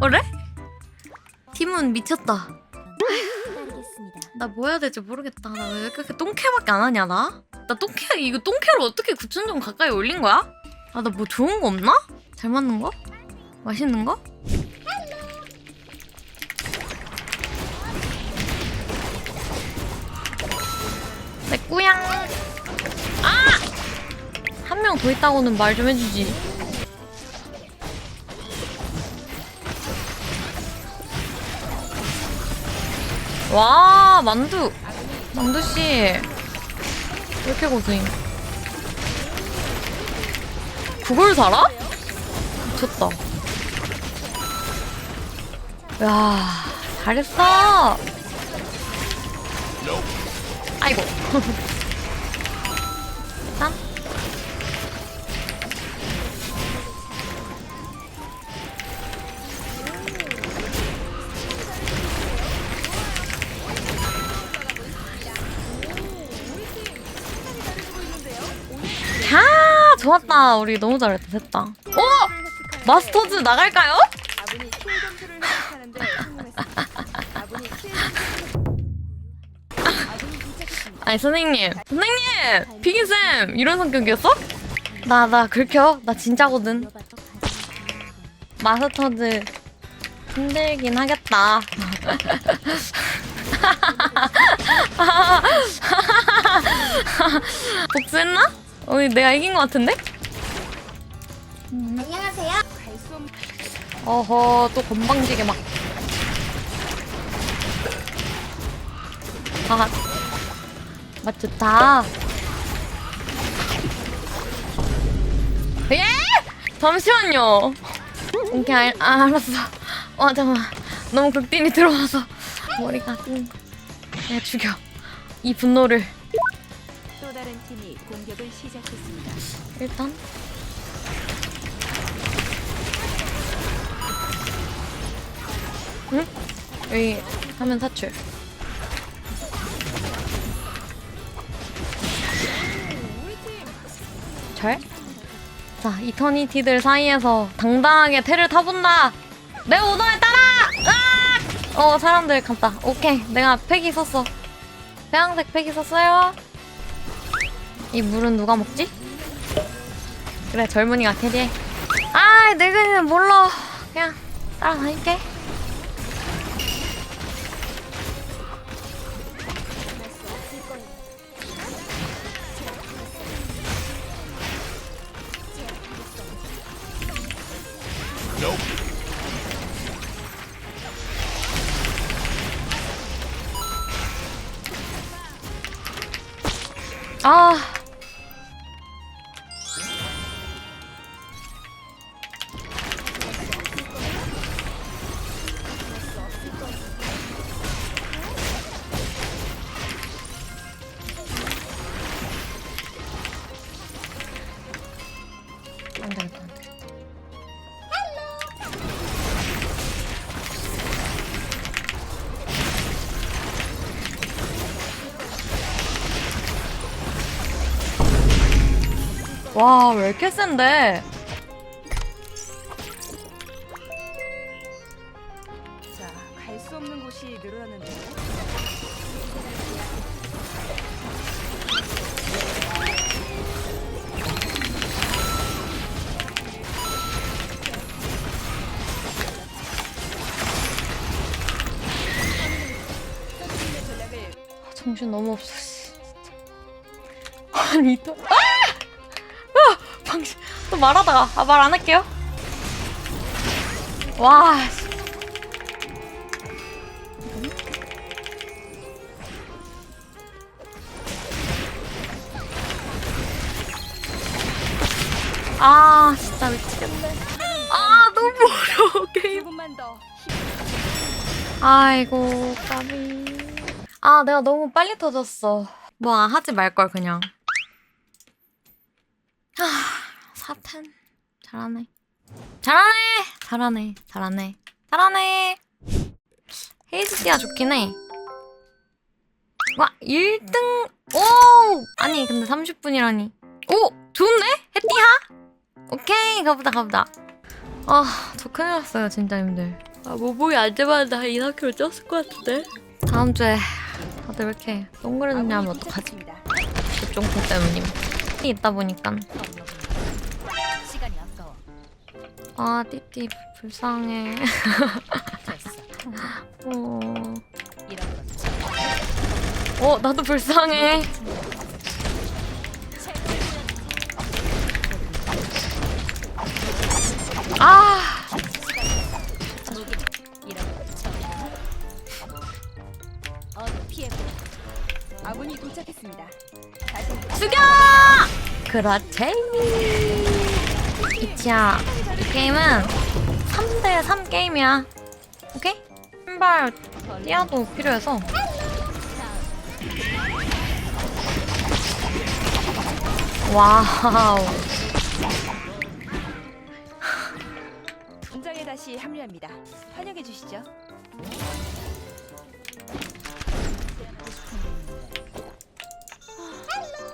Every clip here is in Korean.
그래? 팀은 미쳤다. 나 뭐 해야 될지 모르겠다. 나왜 이렇게 똥캐밖에 안 하냐 나? 나 똥캐 이거 똥캐를 어떻게 9천 점 가까이 올린 거야? 아 나 뭐 좋은 거 없나? 잘 맞는 거? 맛있는 거? 내 꾸양. 아! 한 명 더 있다고는 말 좀 해주지. 와 만두 만두 씨. 왜 이렇게 고생? 그걸 살아? 미쳤다. 야 잘했어. 아이고. 짠. 좋았다. 우리 너무 잘했다. 됐다. 오 마스터즈 나갈까요? 아니 선생님 선생님 피기쌤 이런 성격이었어? 나 나 긁혀 나 진짜거든 마스터즈 힘들긴 하겠다 복수했나? 어 내가 이긴 것 같은데? 안녕하세요. 어허 또 건방지게 막 아, 맛 좋다. 예? 잠시만요. 오케이, 알, 아, 알았어. 어, 잠깐만. 너무 극딜이 들어와서 머리가 띵. 내가 죽여. 이 분노를 또 다른 팀이 공격을 시작했습니다. 일단. 응? 여기 화면 사출. 잘? 자, 이터니티들 사이에서 당당하게 테를 타본다. 내 오너에 따라! 으악! 어, 사람들 갔다. 오케이, 내가 팩이 썼어. 태양색 팩이 썼어요. 이 물은 누가 먹지? 그래, 젊은이가 캐리해. 아, 늙은이는 몰라. 그냥 따라다닐게. 아. 와, 왜 이렇게 센데? 자, 갈 수 없는 곳이 늘어났는데요. 전략을 아, 정신 너무 없어. 씨, 진짜. 아니 또 아! 아! 방심 또 말하다가 아, 말 안 할게요. 와. 씨. 아 진짜 미치겠네. 아 너무 어려워 게임. 아이고 까비 아 내가 너무 빨리 터졌어 뭐 하지 말 걸 그냥 아 사탄. 잘하네. 잘하네! 잘하네. 잘하네. 잘하네! 헤이즈티아 좋긴 해와 1등! 오 아니 근데 30분이라니. 오! 좋은데 해띠하? 오케이 가보자 가보자 아저 큰일 났어요 진짜 힘들. 아, 모봉이 안 잡았는데 한 2, 3kg 쪘을 것 같은데? 다음 주에 다들 왜 이렇게 동그래졌냐면 어떡하지? 집중포 때문임. 있다 보니까. 아, 띠띠 불쌍해. 됐어. 어, 이런 건 어 나도 불쌍해. 아, 이런 건. 어디. 아군이 도착했습니다. 다시 죽여! 그렇지. 이치야, 이 게임은 3대3 게임이야. 오케이? 신발 띠아도 필요해서. 와우. 분장에 다시 합류합니다. 환영해 주시죠.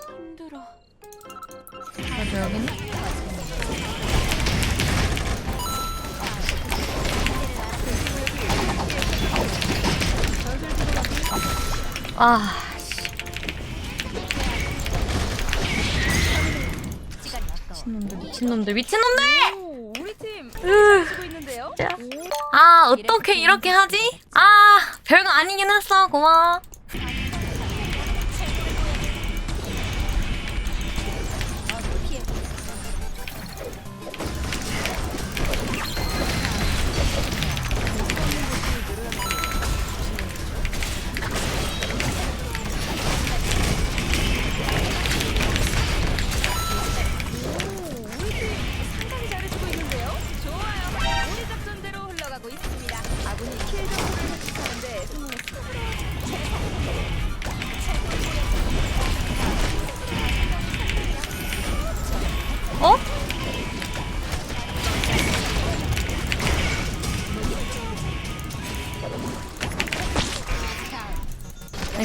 힘들어. 나도 여기 있 아, 씨. 미친놈들, 미친놈들, 미친놈들! 오, 우리 팀 으, 있는데요. 진짜. 아, 어떻게 이렇게 하지? 아, 별거 아니긴 했어. 고마워.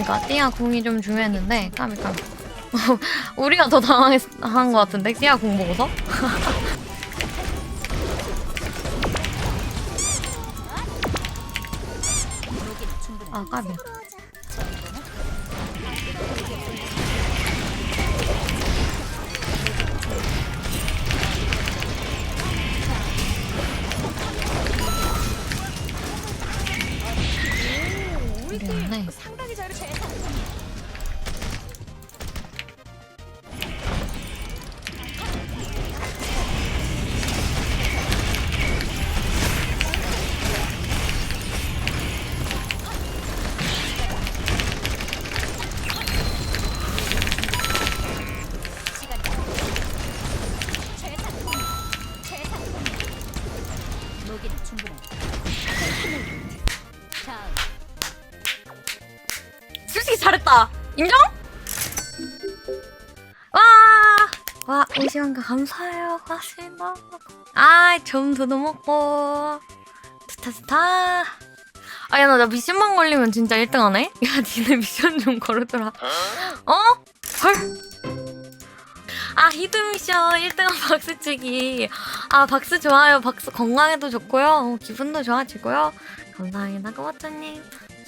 그러니까 띠아 궁이 좀 중요했는데 까미 까미 우리가 더 당황한 것 같은데? 띠아 궁 보고서. 아 까미 잘했다. 인정? 와! 와 50원가 감사해요. 고맙습니다. 아 좀 더도 먹고. 스타 스타. 아 야 나, 나 미션만 걸리면 진짜 1등 하네? 야 니네 미션 좀 걸어줘라. 어? 헐? 아 히드 미션. 1등한 박수치기. 아 박수 좋아요. 박수 건강에도 좋고요. 어, 기분도 좋아지고요. 감사합니다 꼬마토님